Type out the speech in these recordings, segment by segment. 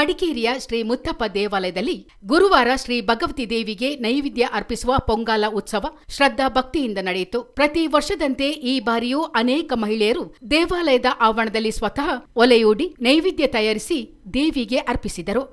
ಮಡಿಕೇರಿಯ ಶ್ರೀ ಮುತ್ತಪ್ಪ ದೇವಾಲಯದಲ್ಲಿ ಗುರುವಾರ ಶ್ರೀ ಭಗವತಿ ದೇವಿಗೆ ನೈವೇದ್ಯ ಅರ್ಪಿಸುವ ಪೊಂಗಾಲ ಉತ್ಸವ ಶ್ರದ್ಧಾ ಭಕ್ತಿಯಿಂದ ನಡೆಯಿತು. ಪ್ರತಿ ವರ್ಷದಂತೆ ಈ ಬಾರಿಯೂ ಅನೇಕ ಮಹಿಳೆಯರು ದೇವಾಲಯದ ಆವರಣದಲ್ಲಿ ಸ್ವತಃ ಒಲೆಯೂಡಿ ನೈವೇದ್ಯ ತಯಾರಿಸಿ ದೇವಿಗೆ ಅರ್ಪಿಸಿದರು.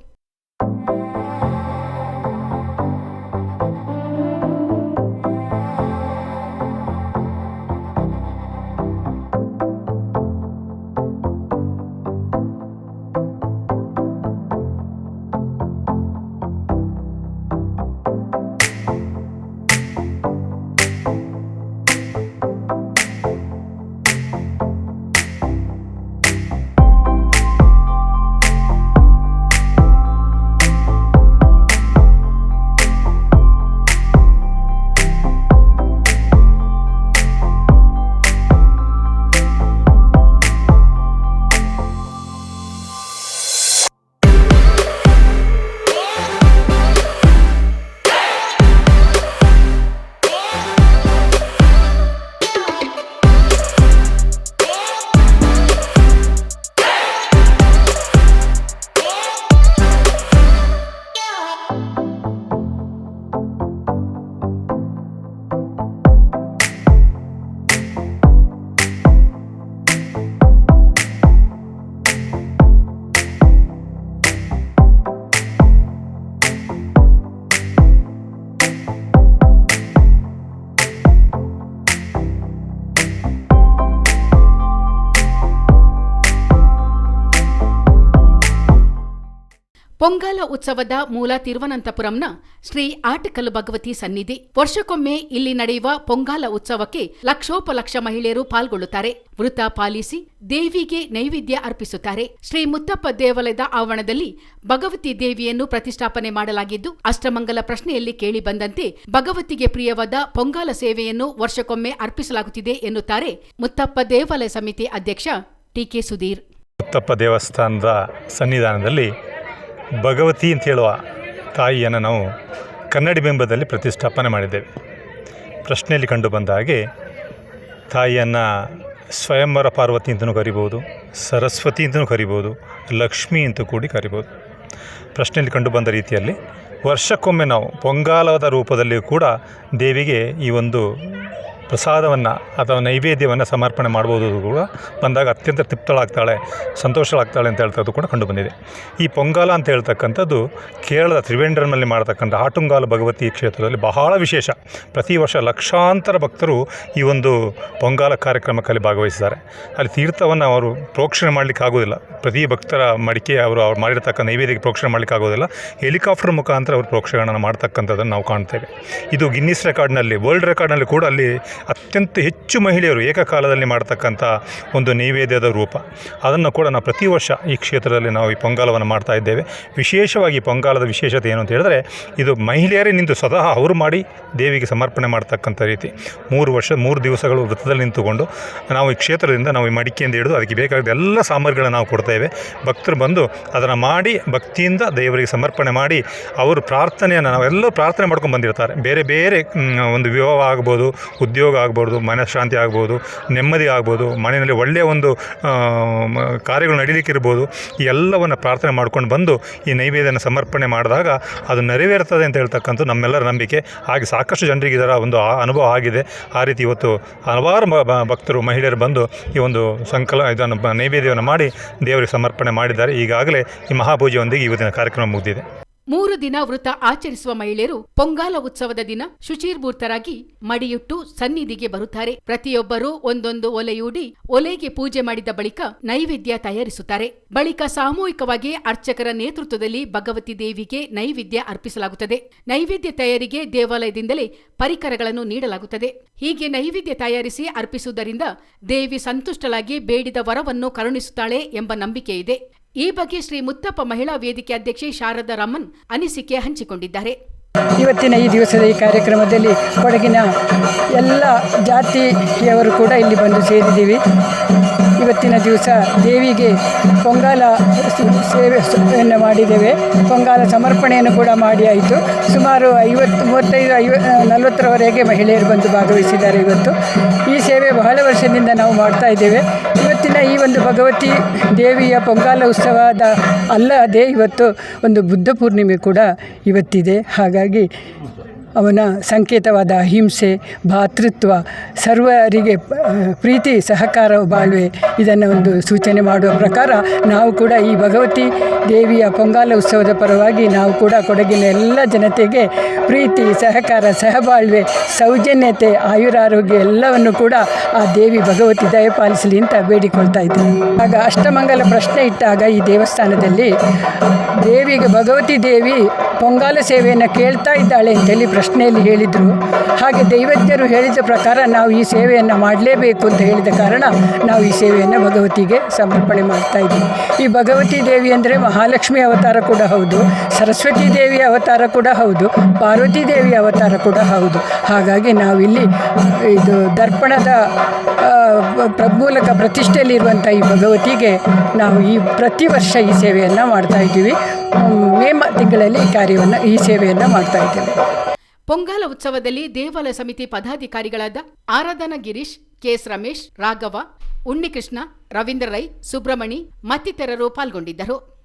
ಪೊಂಗಾಲ ಉತ್ಸವದ ಮೂಲ ತಿರುವನಂತಪುರಂನ ಶ್ರೀ ಆಟಕಲ್ ಭಗವತಿ ಸನ್ನಿಧಿ ವರ್ಷಕ್ಕೊಮ್ಮೆ ಇಲ್ಲಿ ನಡೆಯುವ ಪೊಂಗಾಲ ಉತ್ಸವಕ್ಕೆ ಲಕ್ಷೋಪಲಕ್ಷ ಮಹಿಳೆಯರು ಪಾಲ್ಗೊಳ್ಳುತ್ತಾರೆ. ವೃತ ಪಾಲಿಸಿ ದೇವಿಗೆ ನೈವೇದ್ಯ ಅರ್ಪಿಸುತ್ತಾರೆ. ಶ್ರೀ ಮುತ್ತಪ್ಪ ದೇವಾಲಯದ ಆವರಣದಲ್ಲಿ ಭಗವತಿ ದೇವಿಯನ್ನು ಪ್ರತಿಷ್ಠಾಪನೆ ಮಾಡಲಾಗಿದ್ದು, ಅಷ್ಟಮಂಗಲ ಪ್ರಶ್ನೆಯಲ್ಲಿ ಕೇಳಿಬಂದಂತೆ ಭಗವತಿಗೆ ಪ್ರಿಯವಾದ ಪೊಂಗಾಲ ಸೇವೆಯನ್ನು ವರ್ಷಕ್ಕೊಮ್ಮೆ ಅರ್ಪಿಸಲಾಗುತ್ತಿದೆ ಎನ್ನುತ್ತಾರೆ ಮುತ್ತಪ್ಪ ದೇವಾಲಯ ಸಮಿತಿ ಅಧ್ಯಕ್ಷ ಟಿಕೆ ಸುಧೀರ್. ಮುತ್ತಪ್ಪ ದೇವಸ್ಥಾನದ ಸನ್ನಿಧಾನದಲ್ಲಿ ಭಗವತಿ ಅಂತ ಹೇಳುವ ತಾಯಿಯನ್ನು ನಾವು ಕನ್ನಡಿ ಬಿಂಬದಲ್ಲಿ ಪ್ರತಿಷ್ಠಾಪನೆ ಮಾಡಿದ್ದೇವೆ. ಪ್ರಶ್ನೆಯಲ್ಲಿ ಕಂಡು ಬಂದ ಹಾಗೆ ತಾಯಿಯನ್ನು ಸ್ವಯಂವರ ಪಾರ್ವತಿ ಅಂತಲೂ ಕರಿಬೋದು, ಸರಸ್ವತಿ ಅಂತಲೂ ಕರಿಬೋದು, ಲಕ್ಷ್ಮಿ ಅಂತ ಕೂಡಿ ಕರಿಬೋದು. ಪ್ರಶ್ನೆಯಲ್ಲಿ ಕಂಡು ಬಂದ ರೀತಿಯಲ್ಲಿ ವರ್ಷಕ್ಕೊಮ್ಮೆ ನಾವು ಪೊಂಗಾಲದ ರೂಪದಲ್ಲಿಯೂ ಕೂಡ ದೇವಿಗೆ ಈ ಒಂದು ಪ್ರಸಾದವನ್ನು ಅಥವಾ ನೈವೇದ್ಯವನ್ನು ಸಮರ್ಪಣೆ ಮಾಡ್ಬೋದು ಕೂಡ ಬಂದಾಗ ಅತ್ಯಂತ ತೃಪ್ತಳಾಗ್ತಾಳೆ, ಸಂತೋಷಳಾಗ್ತಾಳೆ ಅಂತ ಹೇಳ್ತದ್ದು ಕೂಡ ಕಂಡುಬಂದಿದೆ ಈ ಪೊಂಗಾಲ ಅಂತ ಹೇಳ್ತಕ್ಕಂಥದ್ದು ಕೇರಳದ ತ್ರಿವೇಂದ್ರನಲ್ಲಿ ಮಾಡತಕ್ಕಂಥ ಆಟುಂಗಾಲ ಭಗವತಿ ಕ್ಷೇತ್ರದಲ್ಲಿ ಬಹಳ ವಿಶೇಷ. ಪ್ರತಿ ವರ್ಷ ಲಕ್ಷಾಂತರ ಭಕ್ತರು ಈ ಒಂದು ಪೊಂಗಾಲ ಕಾರ್ಯಕ್ರಮಕ್ಕಲ್ಲಿ ಭಾಗವಹಿಸಿದ್ದಾರೆ. ಅಲ್ಲಿ ತೀರ್ಥವನ್ನು ಅವರು ಪ್ರೋಕ್ಷಣೆ ಮಾಡಲಿಕ್ಕೆ ಆಗೋದಿಲ್ಲ. ಪ್ರತಿ ಭಕ್ತರ ಮಡಿಕೆ ಅವರು ಅವ್ರು ಮಾಡಿರ್ತಕ್ಕ ನೈವೇದ್ಯಕ್ಕೆ ಪ್ರೋಕ್ಷಣೆ ಮಾಡಲಿಕ್ಕೆ ಆಗೋದಿಲ್ಲ. ಹೆಲಿಕಾಪ್ಟರ್ ಮುಖಾಂತರ ಅವರು ಪ್ರೋಕ್ಷಣೆಯನ್ನು ಮಾಡ್ತಕ್ಕಂಥದ್ದನ್ನು ನಾವು ಕಾಣ್ತೇವೆ. ಇದು ಗಿನ್ನಿಸ್ ರೆಕಾರ್ಡ್ನಲ್ಲಿ, ವರ್ಲ್ಡ್ ರೆಕಾರ್ಡ್ನಲ್ಲಿ ಕೂಡ ಅಲ್ಲಿ ಅತ್ಯಂತ ಹೆಚ್ಚು ಮಹಿಳೆಯರು ಏಕಕಾಲದಲ್ಲಿ ಮಾಡ್ತಕ್ಕಂಥ ಒಂದು ನೈವೇದ್ಯದ ರೂಪ. ಅದನ್ನು ಕೂಡ ನಾವು ಪ್ರತಿ ವರ್ಷ ಈ ಕ್ಷೇತ್ರದಲ್ಲಿ ನಾವು ಈ ಪೊಂಗಾಲವನ್ನು ಮಾಡ್ತಾ ಇದ್ದೇವೆ. ವಿಶೇಷವಾಗಿ ಪೊಂಗಾಲದ ವಿಶೇಷತೆ ಏನು ಅಂತ ಹೇಳಿದ್ರೆ, ಇದು ಮಹಿಳೆಯರೇ ನಿಂತು ಸ್ವತಃ ಅವರು ಮಾಡಿ ದೇವಿಗೆ ಸಮರ್ಪಣೆ ಮಾಡ್ತಕ್ಕಂಥ ರೀತಿ. ಮೂರು ವರ್ಷ, ಮೂರು ದಿವಸಗಳು ವೃತ್ತದಲ್ಲಿ ನಿಂತುಕೊಂಡು ನಾವು ಈ ಕ್ಷೇತ್ರದಿಂದ ನಾವು ಈ ಮಡಿಕೆಯಿಂದ ಹಿಡಿದು ಅದಕ್ಕೆ ಬೇಕಾದ ಎಲ್ಲ ಸಾಮಗ್ರಿಗಳನ್ನು ನಾವು ಕೊಡ್ತೇವೆ ಭಕ್ತರು ಬಂದು ಅದನ್ನು ಮಾಡಿ ಭಕ್ತಿಯಿಂದ ದೇವರಿಗೆ ಸಮರ್ಪಣೆ ಮಾಡಿ ಅವರು ಪ್ರಾರ್ಥನೆಯನ್ನು ನಾವೆಲ್ಲರೂ ಪ್ರಾರ್ಥನೆ ಮಾಡ್ಕೊಂಡು ಬಂದಿರ್ತಾರೆ. ಬೇರೆ ಬೇರೆ ಒಂದು ವಿವಾಹ ಆಗ್ಬೋದು, ಉದ್ಯೋಗ ಆಗ್ಬೋದು, ಮನಃಶಾಂತಿ ಆಗ್ಬೋದು, ನೆಮ್ಮದಿ ಆಗ್ಬೋದು, ಮನೆಯಲ್ಲಿ ಒಳ್ಳೆಯ ಒಂದು ಕಾರ್ಯಗಳು ನಡೀಲಿಕ್ಕೆ ಇರ್ಬೋದು, ಈ ಎಲ್ಲವನ್ನು ಪ್ರಾರ್ಥನೆ ಮಾಡ್ಕೊಂಡು ಬಂದು ಈ ನೈವೇದ್ಯನ ಸಮರ್ಪಣೆ ಮಾಡಿದಾಗ ಅದು ನೆರವೇರ್ತದೆ ಅಂತ ಹೇಳ್ತಕ್ಕಂಥ ನಮ್ಮೆಲ್ಲರ ನಂಬಿಕೆ. ಹಾಗೆ ಸಾಕಷ್ಟು ಜನರಿಗೆ ಇದರ ಒಂದು ಅನುಭವ ಆಗಿದೆ. ಆ ರೀತಿ ಇವತ್ತು ಹಲವಾರು ಭಕ್ತರು, ಮಹಿಳೆಯರು ಬಂದು ಈ ಒಂದು ಸಂಕಲ, ಇದನ್ನು ನೈವೇದ್ಯವನ್ನು ಮಾಡಿ ದೇವರಿಗೆ ಸಮರ್ಪಣೆ ಮಾಡಿದ್ದಾರೆ. ಈಗಾಗಲೇ ಈ ಮಹಾಪೂಜೆಯೊಂದಿಗೆ ಇವತ್ತಿನ ಕಾರ್ಯಕ್ರಮ ಮುಗಿದಿದೆ. ಮೂರು ದಿನ ವೃತ ಆಚರಿಸುವ ಮಹಿಳೆಯರು ಪೊಂಗಾಲ ಉತ್ಸವದ ದಿನ ಶುಚೀರ್ಭೂತರಾಗಿ ಮಡಿಯುಟ್ಟು ಸನ್ನಿಧಿಗೆ ಬರುತ್ತಾರೆ. ಪ್ರತಿಯೊಬ್ಬರೂ ಒಂದೊಂದು ಒಲೆಯೂಡಿ ಒಲೆಗೆ ಪೂಜೆ ಮಾಡಿದ ಬಳಿಕ ನೈವೇದ್ಯ ತಯಾರಿಸುತ್ತಾರೆ. ಬಳಿಕ ಸಾಮೂಹಿಕವಾಗಿ ಅರ್ಚಕರ ನೇತೃತ್ವದಲ್ಲಿ ಭಗವತಿ ದೇವಿಗೆ ನೈವೇದ್ಯ ಅರ್ಪಿಸಲಾಗುತ್ತದೆ. ನೈವೇದ್ಯ ತಯಾರಿಗೆ ದೇವಾಲಯದಿಂದಲೇ ಪರಿಕರಗಳನ್ನು ನೀಡಲಾಗುತ್ತದೆ. ಹೀಗೆ ನೈವೇದ್ಯ ತಯಾರಿಸಿ ಅರ್ಪಿಸುವುದರಿಂದ ದೇವಿ ಸಂತುಷ್ಟಳಾಗಿ ಬೇಡಿದ ವರವನ್ನು ಕರುಣಿಸುತ್ತಾಳೆ ಎಂಬ ನಂಬಿಕೆ ಇದೆ ಈ ಬಗ್ಗೆ ಶ್ರೀ ಮುತ್ತಪ್ಪ ಮಹಿಳಾ ವೇದಿಕೆ ಅಧ್ಯಕ್ಷೆ ಶಾರದಾ ರಾಮನ್ ಅನಿಸಿಕೆ ಹಂಚಿಕೊಂಡಿದ್ದಾರೆ. ಇವತ್ತಿನ ಈ ದಿವಸದ ಈ ಕಾರ್ಯಕ್ರಮದಲ್ಲಿ ಕೊಡಗಿನ ಎಲ್ಲ ಜಾತಿಯವರು ಕೂಡ ಇಲ್ಲಿ ಬಂದು ಸೇರಿದ್ದೀವಿ. ಇವತ್ತಿನ ದಿವಸ ದೇವಿಗೆ ಪೊಂಗಾಲ ಸೇವೆಯನ್ನು ಮಾಡಿದ್ದೇವೆ. ಪೊಂಗಾಲ ಸಮರ್ಪಣೆಯನ್ನು ಕೂಡ ಮಾಡಿ ಆಯಿತು. ಸುಮಾರು ಐವತ್ತು, ಮೂವತ್ತೈದು, ಐವ ನಲವತ್ತರವರೆಗೆ ಮಹಿಳೆಯರು ಬಂದು ಭಾಗವಹಿಸಿದ್ದಾರೆ ಇವತ್ತು. ಈ ಸೇವೆ ಬಹಳ ವರ್ಷದಿಂದ ನಾವು ಮಾಡ್ತಾ ಇದ್ದೇವೆ. ಇನ್ನು ಈ ಒಂದು ಭಗವತಿ ದೇವಿಯ ಪೊಂಗಾಲ ಉತ್ಸವದ ಅಲ್ಲದೆ ಇವತ್ತು ಒಂದು ಬುದ್ಧ ಪೂರ್ಣಿಮೆ ಕೂಡ ಇವತ್ತಿದೆ. ಹಾಗಾಗಿ ಅವನ ಸಂಕೇತವಾದ ಅಹಿಂಸೆ, ಭಾತೃತ್ವ, ಸರ್ವರಿಗೆ ಪ್ರೀತಿ, ಸಹಕಾರ, ಬಾಳ್ವೆ ಇದನ್ನು ಒಂದು ಸೂಚನೆ ಮಾಡುವ ಪ್ರಕಾರ ನಾವು ಕೂಡ ಈ ಭಗವತಿ ದೇವಿಯ ಪೊಂಗಾಲ ಉತ್ಸವದ ಪರವಾಗಿ ನಾವು ಕೂಡ ಕೊಡಗಿನ ಎಲ್ಲ ಜನತೆಗೆ ಪ್ರೀತಿ, ಸಹಕಾರ, ಸಹಬಾಳ್ವೆ, ಸೌಜನ್ಯತೆ, ಆಯುರಾರೋಗ್ಯ ಎಲ್ಲವನ್ನು ಕೂಡ ಆ ದೇವಿ ಭಗವತಿ ದಯಪಾಲಿಸಲಿ ಅಂತ ಬೇಡಿಕೊಳ್ತಾ ಇದ್ದೇನೆ. ಆಗ ಅಷ್ಟಮಂಗಲ ಪ್ರಶ್ನೆ ಇಟ್ಟಾಗ ಈ ದೇವಸ್ಥಾನದಲ್ಲಿ ದೇವಿಗೆ ಭಗವತಿ ದೇವಿ ಪೊಂಗಾಲ ಸೇವೆಯನ್ನು ಕೇಳ್ತಾ ಇದ್ದಾಳೆ ಅಂತೇಳಿ ಪ್ರಶ್ನೆಯಲ್ಲಿ ಹೇಳಿದರು. ಹಾಗೆ ದೈವಜ್ಞರು ಹೇಳಿದ ಪ್ರಕಾರ ನಾವು ಈ ಸೇವೆಯನ್ನು ಮಾಡಲೇಬೇಕು ಅಂತ ಹೇಳಿದ ಕಾರಣ ನಾವು ಈ ಸೇವೆಯನ್ನು ಭಗವತಿಗೆ ಸಮರ್ಪಣೆ ಮಾಡ್ತಾ ಇದ್ದೀವಿ ಈ ಭಗವತಿ ದೇವಿ ಅಂದರೆ ಮಹಾಲಕ್ಷ್ಮಿ ಅವತಾರ ಕೂಡ ಹೌದು, ಸರಸ್ವತಿ ದೇವಿಯ ಅವತಾರ ಕೂಡ ಹೌದು, ಪಾರ್ವತಿ ದೇವಿಯ ಅವತಾರ ಕೂಡ ಹೌದು. ಹಾಗಾಗಿ ನಾವಿಲ್ಲಿ ಇದು ದರ್ಪಣದ ಮೂಲಕ ಪ್ರತಿಷ್ಠೆಯಲ್ಲಿರುವಂಥ ಈ ಭಗವತಿಗೆ ನಾವು ಈ ಪ್ರತಿ ವರ್ಷ ಈ ಸೇವೆಯನ್ನು ಮಾಡ್ತಾ ಇದ್ದೀವಿ. ಮೇ ತಿಂಗಳಲ್ಲಿ ಕಾರ್ಯವನ್ನು, ಈ ಸೇವೆಯನ್ನು ಮಾಡ್ತಾ ಇದ್ದೇವೆ. ಪೊಂಗಾಲ ಉತ್ಸವದಲ್ಲಿ ದೇವಾಲಯ ಸಮಿತಿ ಪದಾಧಿಕಾರಿಗಳಾದ ಆರಾಧನಾ ಗಿರೀಶ್ ಕೆಎಸ್ ರಮೇಶ್, ರಾಘವ ಉಣ್ಣಿಕೃಷ್ಣ ರವೀಂದ್ರ ರೈ ಸುಬ್ರಮಣಿ ಮತ್ತಿತರರು ಪಾಲ್ಗೊಂಡಿದ್ದರು.